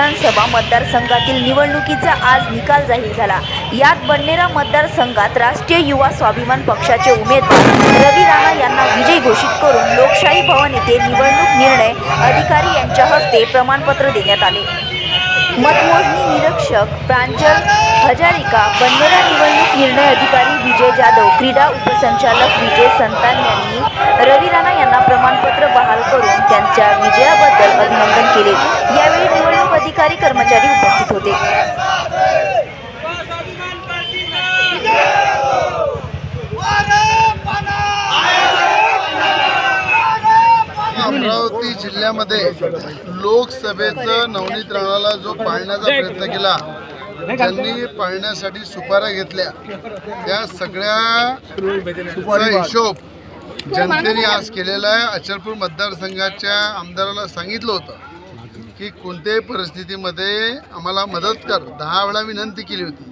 विधानसभा मतदारसंघातील निवडणुकीचा आज निकाल जाहीर झाला. यात बडनेरा मतदारसंघात राष्ट्रीय युवा स्वाभिमान पक्षाचे उमेदवार रवी राणा यांना विजयी घोषित करून लोकशाही भवन येथे निवडणूक निर्णय अधिकारी यांच्या हस्ते प्रमाणपत्र देण्यात आले. मतमोजणी निरीक्षक प्रांजल हजारिका बंदरा निवडणूक निर्णय अधिकारी विजय जाधव क्रीडा उपसंचालक विजय संतान यांनी रवी राणा यांना प्रमाणपत्र बहाल करून त्यांच्या विजयाबद्दल अभिनंदन केले. या अधिकारी कर्मचारी उपस्थित होते. अमरावती जिल्ह्यामध्ये लोकसभेचं नवनीत राणाला जो पाळण्याचा प्रयत्न केला ज्यांनी पाळण्यासाठी सुपाऱ्या घेतल्या त्या सगळ्या हिशोब जनतेने आज केलेला आहे. अचलपूर मतदारसंघाच्या आमदाराला सांगितलं होतं. की कोणत्याही परिस्थितीमध्ये आम्हाला मदत कर. दहा वेळा विनंती केली होती.